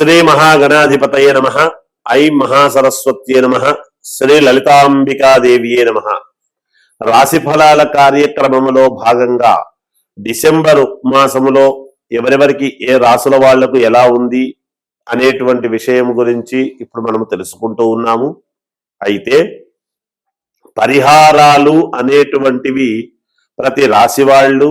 శ్రీ మహాగణాధిపతయ నమ. ఐం మహాసరస్వత్యే నమ. శ్రీ లలితాంబికాదేవియే నమ. రాశి ఫలాల భాగంగా డిసెంబరు మాసములో ఎవరెవరికి ఏ రాసుల వాళ్ళకు ఎలా ఉంది అనేటువంటి విషయం గురించి ఇప్పుడు మనం తెలుసుకుంటూ ఉన్నాము. అయితే పరిహారాలు అనేటువంటివి ప్రతి రాశి వాళ్ళు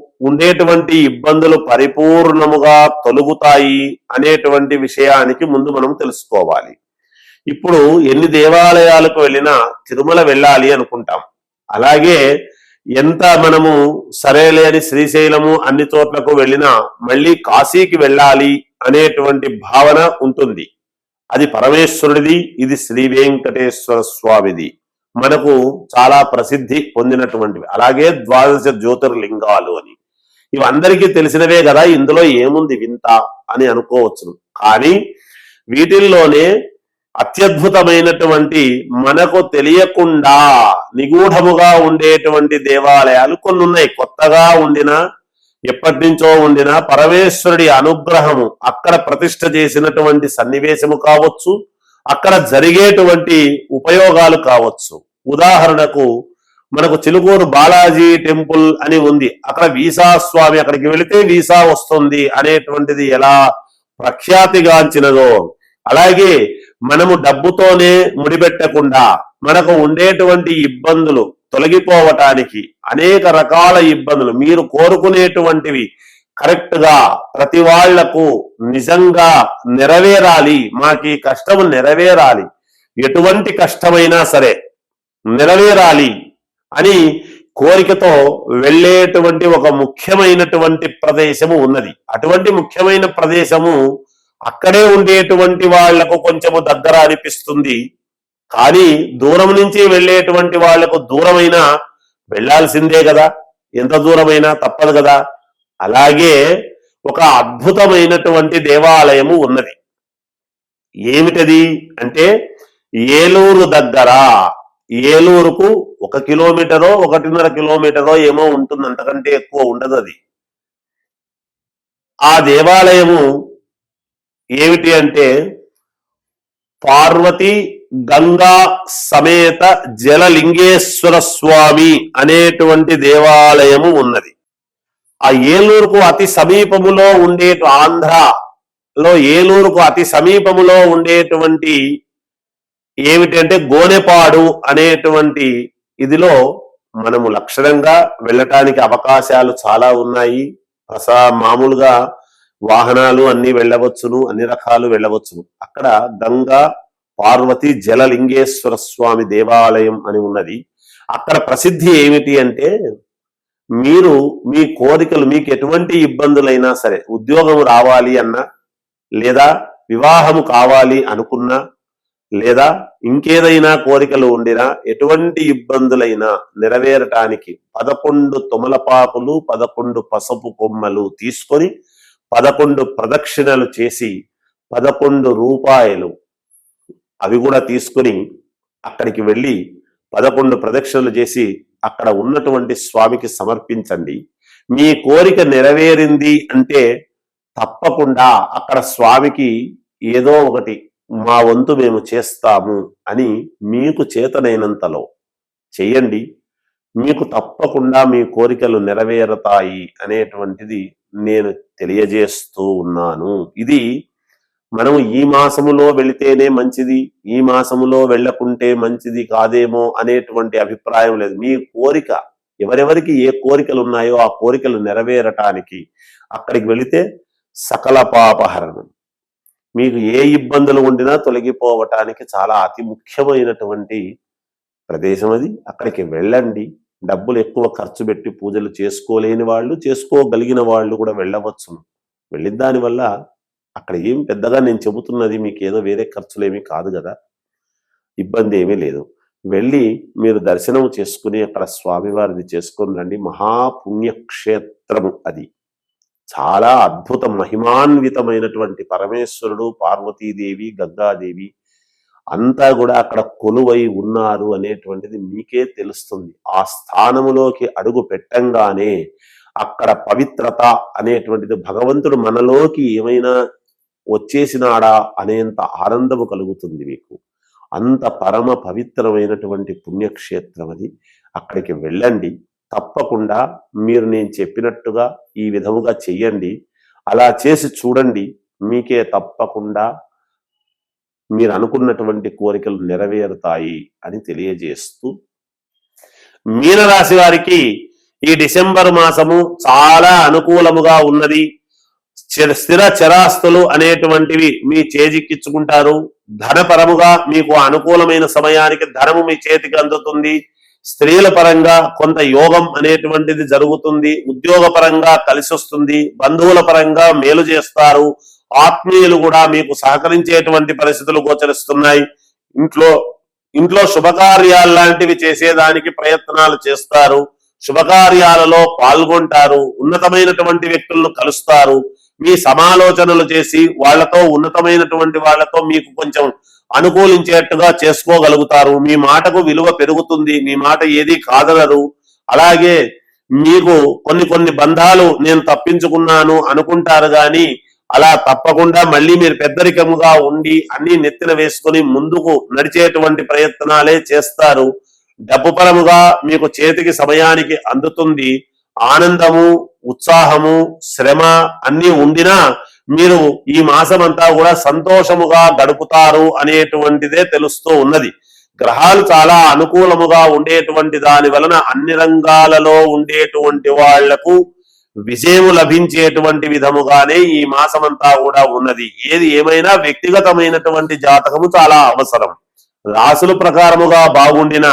ఉండేటువంటి ఇబ్బందులు పరిపూర్ణముగా తొలుగుతాయి అనేటువంటి విషయానికి ముందు మనం తెలుసుకోవాలి. ఇప్పుడు ఎన్ని దేవాలయాలకు వెళ్ళినా తిరుమల వెళ్ళాలి అనుకుంటాం. అలాగే ఎంత మనము సరేలేని శ్రీశైలము అన్ని చోట్లకు వెళ్ళినా మళ్ళీ కాశీకి వెళ్ళాలి అనేటువంటి భావన ఉంటుంది. అది పరమేశ్వరుడిది ఇది శ్రీ వెంకటేశ్వర స్వామిది. మనకు చాలా ప్రసిద్ధి పొందినటువంటివి. అలాగే ద్వాదశ జ్యోతిర్లింగాలు అని. ఇవి అందరికీ తెలిసినవే కదా ఇందులో ఏముంది వింత అని అనుకోవచ్చును. కానీ వీటిల్లోనే అత్యద్భుతమైనటువంటి మనకు తెలియకుండా నిగూఢముగా ఉండేటువంటి దేవాలయాలు కొన్ని ఉన్నాయి కొత్తగా ఉండిన ఎప్పటి నుంచో ఉండిన పరమేశ్వరుడి అనుగ్రహము అక్కడ ప్రతిష్ట చేసినటువంటి సన్నివేశము కావచ్చు అక్కడ జరిగేటువంటి ఉపయోగాలు కావచ్చు. ఉదాహరణకు మనకు చిలుకూరు బాలాజీ టెంపుల్ అని ఉంది. అక్కడ వీసా స్వామి అక్కడికి వెళితే వీసా వస్తుంది అనేటువంటిది ఎలా ప్రఖ్యాతిగాంచినదో. అలాగే మనము డబ్బుతోనే ముడిపెట్టకుండా మనకు ఉండేటువంటి ఇబ్బందులు తొలగిపోవటానికి అనేక రకాల ఇబ్బందులు. మీరు కోరుకునేటువంటివి కరెక్ట్గా ప్రతి వాళ్ళకు నిజంగా నెరవేరాలి. మాకు ఈ కష్టము నెరవేరాలి. ఎటువంటి కష్టమైనా సరే నెరవేరాలి. అని కోరికతో వెళ్ళేటువంటి ఒక ముఖ్యమైనటువంటి ప్రదేశము ఉన్నది. అటువంటి ముఖ్యమైన ప్రదేశము అక్కడే ఉండేటువంటి వాళ్ళకు కొంచెము దగ్గర అనిపిస్తుంది. కానీ దూరం నుంచి వెళ్ళేటువంటి వాళ్ళకు దూరమైనా వెళ్ళాల్సిందే కదా. ఎంత దూరమైనా తప్పదు కదా. అలాగే ఒక అద్భుతమైనటువంటి దేవాలయము ఉన్నది. ఏమిటది అంటే ఏలూరు దగ్గర ఏలూరుకు ఒక కిలోమీటరో ఒకటిన్నర కిలోమీటరో ఏమో ఉంటుంది అంతకంటే ఎక్కువ ఉండదు అది. ఆ దేవాలయము ఏమిటి అంటే పార్వతి గంగా సమేత జలలింగేశ్వర స్వామి అనేటువంటి దేవాలయము ఉన్నది. ఆ ఏలూరుకు అతి సమీపములో ఉండే ఆంధ్రలో ఏలూరుకు అతి సమీపములో ఉండేటువంటి ఏమిటంటే గోనెపాడు అనేటువంటి ఇదిలో మనము లక్షణంగా వెళ్ళటానికి అవకాశాలు చాలా ఉన్నాయి. ప్రసా మామూలుగా వాహనాలు అన్ని వెళ్ళవచ్చును అన్ని రకాలు వెళ్ళవచ్చును. అక్కడ గంగా పార్వతి జలలింగేశ్వర స్వామి దేవాలయం అని ఉన్నది. అక్కడ ప్రసిద్ధి ఏమిటి అంటే మీరు మీ కోరికలు మీకు ఎటువంటి ఇబ్బందులైనా సరే ఉద్యోగం రావాలి అన్నా లేదా వివాహము కావాలి అనుకున్నా లేదా ఇంకేదైనా కోరికలు ఉండినా ఎటువంటి ఇబ్బందులైనా నెరవేరటానికి పదకొండు తుమలపాకులు పదకొండు పసుపు కొమ్మలు తీసుకొని పదకొండు ప్రదక్షిణలు చేసి పదకొండు రూపాయలు అవి కూడా తీసుకుని అక్కడికి వెళ్ళి పదకొండు ప్రదక్షిణలు చేసి అక్కడ ఉన్నటువంటి స్వామికి సమర్పించండి. మీ కోరిక నెరవేరింది అంటే తప్పకుండా అక్కడ స్వామికి ఏదో ఒకటి మా వంతు మేము చేస్తాము అని మీకు చేతనైనంతలో చెయ్యండి. మీకు తప్పకుండా మీ కోరికలు నెరవేరతాయి అనేటువంటిది నేను తెలియజేస్తూ ఉన్నాను. ఇది మనం ఈ మాసములో వెళితేనే మంచిది ఈ మాసములో వెళ్ళకుంటే మంచిది కాదేమో అనేటువంటి అభిప్రాయం లేదు. మీ కోరిక ఎవరెవరికి ఏ కోరికలు ఉన్నాయో ఆ కోరికలు నెరవేరటానికి అక్కడికి వెళితే సకల పాపహరణం. మీకు ఏ ఇబ్బందులు ఉండినా తొలగిపోవటానికి చాలా అతి ముఖ్యమైనటువంటి ప్రదేశం అది. అక్కడికి వెళ్ళండి. డబ్బులు ఎక్కువ ఖర్చు పెట్టి పూజలు చేసుకోలేని వాళ్ళు చేసుకోగలిగిన వాళ్ళు కూడా వెళ్ళవచ్చును. వెళ్ళిన దానివల్ల అక్కడ ఏం పెద్దగా నేను చెబుతున్నది మీకు ఏదో వేరే ఖర్చులేమీ కాదు కదా. ఇబ్బంది ఏమీ లేదు. వెళ్ళి మీరు దర్శనం చేసుకుని అక్కడ స్వామివారిది చేసుకుని రండి. మహాపుణ్యక్షేత్రము అది. చాలా అద్భుత మహిమాన్వితమైనటువంటి పరమేశ్వరుడు పార్వతీదేవి గంగాదేవి అంతా కూడా అక్కడ కొలువై ఉన్నారు అనేటువంటిది మీకే తెలుస్తుంది. ఆ స్థానములోకి అడుగు పెట్టంగానే అక్కడ పవిత్రత అనేటువంటిది భగవంతుడు మనలోకి ఏమైనా వచ్చేసినాడా అనేంత ఆనందము కలుగుతుంది మీకు. అంత పరమ పవిత్రమైనటువంటి పుణ్యక్షేత్రం అది అక్కడికి వెళ్ళండి. తప్పకుండా మీరు నేను చెప్పినట్టుగా ఈ విధముగా చెయ్యండి. అలా చేసి చూడండి. మీకే తప్పకుండా మీరు అనుకున్నటువంటి కోరికలు నెరవేరుతాయి అని తెలియజేస్తూ మీనరాశి వారికి ఈ డిసెంబర్ మాసము చాలా అనుకూలముగా ఉన్నది. స్థిర చరాస్తులు అనేటువంటివి మీ చేజిక్కించుకుంటారు ధనపరముగా మీకు అనుకూలమైన సమయానికి ధనము మీ చేతికి అందుతుంది. స్త్రీల పరంగా కొంత యోగం అనేటువంటిది జరుగుతుంది ఉద్యోగ పరంగా కలిసి వస్తుంది బంధువుల పరంగా మేలు చేస్తారు ఆత్మీయులు కూడా మీకు సహకరించేటువంటి పరిస్థితులు గోచరిస్తున్నాయి. ఇంట్లో ఇంట్లో శుభకార్యాలు లాంటివి చేసేదానికి ప్రయత్నాలు చేస్తారు శుభకార్యాలలో పాల్గొంటారు ఉన్నతమైనటువంటి వ్యక్తులను కలుస్తారు మీ సమాలోచనలు చేసి వాళ్ళతో ఉన్నతమైనటువంటి వాళ్ళతో మీకు కొంచెం అనుకూలించేట్టుగా చేసుకోగలుగుతారు. మీ మాటకు విలువ పెరుగుతుంది. మీ మాట ఏది కాదనరు అలాగే మీకు కొన్ని కొన్ని బంధాలు నేను తప్పించుకున్నాను అనుకుంటారు గాని అలా తప్పకుండా మళ్ళీ మీరు పెద్దరికముగా ఉండి అన్ని నెత్తిన వేసుకొని ముందుకు నడిచేటువంటి ప్రయత్నాలే చేస్తారు. డబ్బు పరముగా మీకు చేతికి సమయానికి అందుతుంది. ఆనందము ఉత్సాహము శ్రమ అన్నీ ఉండినా మీరు ఈ మాసమంతా కూడా సంతోషముగా గడుపుతారు అనేటువంటిదే తెలుస్తూ ఉన్నది. గ్రహాలు చాలా అనుకూలముగా ఉండేటువంటి దాని వలన అన్ని రంగాలలో ఉండేటువంటి వాళ్ళకు విజయము లభించేటువంటి విధముగానే ఈ మాసమంతా కూడా ఉన్నది. ఏది ఏమైనా వ్యక్తిగతమైనటువంటి జాతకము చాలా అవసరం. రాసుల ప్రకారముగా బాగుండిన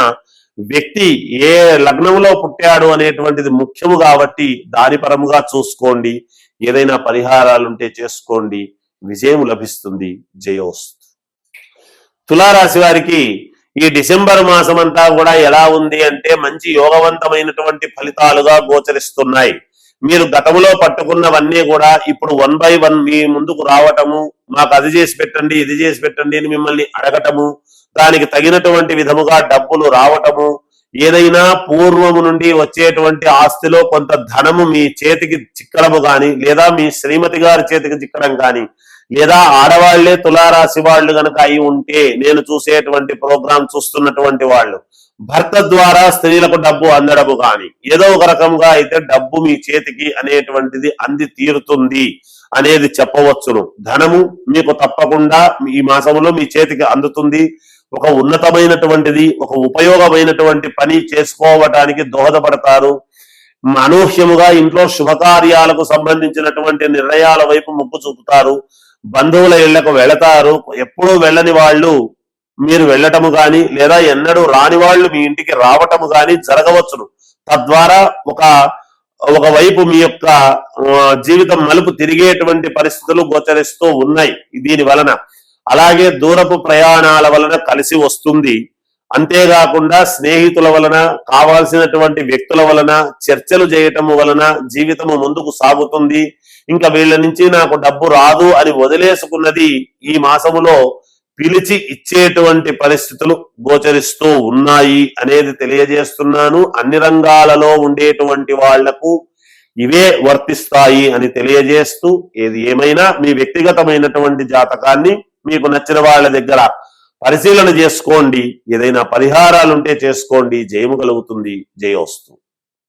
వ్యక్తి ఏ లగ్నంలో పుట్టాడు అనేటువంటిది ముఖ్యము కాబట్టి దాని పరముగా చూసుకోండి. ఏదైనా పరిహారాలుంటే చేసుకోండి. విజయం లభిస్తుంది. జయోస్తు. తులారాశి వారికి ఈ డిసెంబర్ మాసం అంతా కూడా ఎలా ఉంది అంటే మంచి యోగవంతమైనటువంటి ఫలితాలుగా గోచరిస్తున్నాయి. మీరు గతంలో పట్టుకున్నవన్నీ కూడా ఇప్పుడు వన్ బై వన్ మీ ముందుకు రావటము మాకు అది చేసి పెట్టండి ఇది చేసి పెట్టండి అని మిమ్మల్ని అడగటము దానికి తగినటువంటి విధముగా డబ్బులు రావటము ఏదైనా పూర్వము నుండి వచ్చేటువంటి ఆస్తిలో కొంత ధనము మీ చేతికి చిక్కడము గాని లేదా మీ శ్రీమతి గారి చేతికి చిక్కడం గాని లేదా ఆడవాళ్ళే తులారాశి వాళ్ళు గనక అయి ఉంటే నేను చూసేటువంటి ప్రోగ్రాం చూస్తున్నటువంటి వాళ్ళు భర్త ద్వారా స్త్రీలకు డబ్బు అందడము గాని ఏదో ఒక రకంగా అయితే డబ్బు మీ చేతికి అనేటువంటిది అంది తీరుతుంది. అనేది చెప్పవచ్చును. ధనము మీకు తప్పకుండా ఈ మాసంలో మీ చేతికి అందుతుంది. ఒక ఉన్నతమైనటువంటిది ఒక ఉపయోగమైనటువంటి పని చేసుకోవటానికి దోహదపడతారు. అనూహ్యముగా ఇంట్లో శుభకార్యాలకు సంబంధించినటువంటి నిర్ణయాల వైపు మొగ్గు చూపుతారు. బంధువుల ఇళ్ళకు వెళతారు. ఎప్పుడూ వెళ్ళని వాళ్ళు మీరు వెళ్ళటము గాని లేదా ఎన్నడూ రాని వాళ్ళు మీ ఇంటికి రావటము గాని జరగవచ్చును. తద్వారా ఒక ఒకవైపు మీ యొక్క జీవితం మలుపు తిరిగేటువంటి పరిస్థితులు గోచరిస్తూ ఉన్నాయి దీని వలన. అలాగే దూరపు ప్రయాణాల వలన కలిసి వస్తుంది. అంతేకాకుండా స్నేహితుల వలన కావాల్సినటువంటి వ్యక్తుల వలన చర్చలు చేయటం వలన జీవితము ముందుకు సాగుతుంది. ఇంకా వీళ్ళ నుంచి నాకు డబ్బు రాదు అని వదిలేసుకున్నది ఈ మాసములో పిలిచి ఇచ్చేటువంటి పరిస్థితులు గోచరిస్తూ ఉన్నాయి అనేది తెలియజేస్తున్నాను. అన్ని రంగాలలో ఉండేటువంటి వాళ్ళకు ఇవే వర్తిస్తాయి అని తెలియజేస్తూ ఏది ఏమైనా మీ వ్యక్తిగతమైనటువంటి జాతకాన్ని మీకు నచ్చిన వాళ్ళ దగ్గర పరిశీలన చేసుకోండి. ఏదైనా పరిహారాలుంటే చేసుకోండి. జయము కలుగుతుంది. జయోస్తు.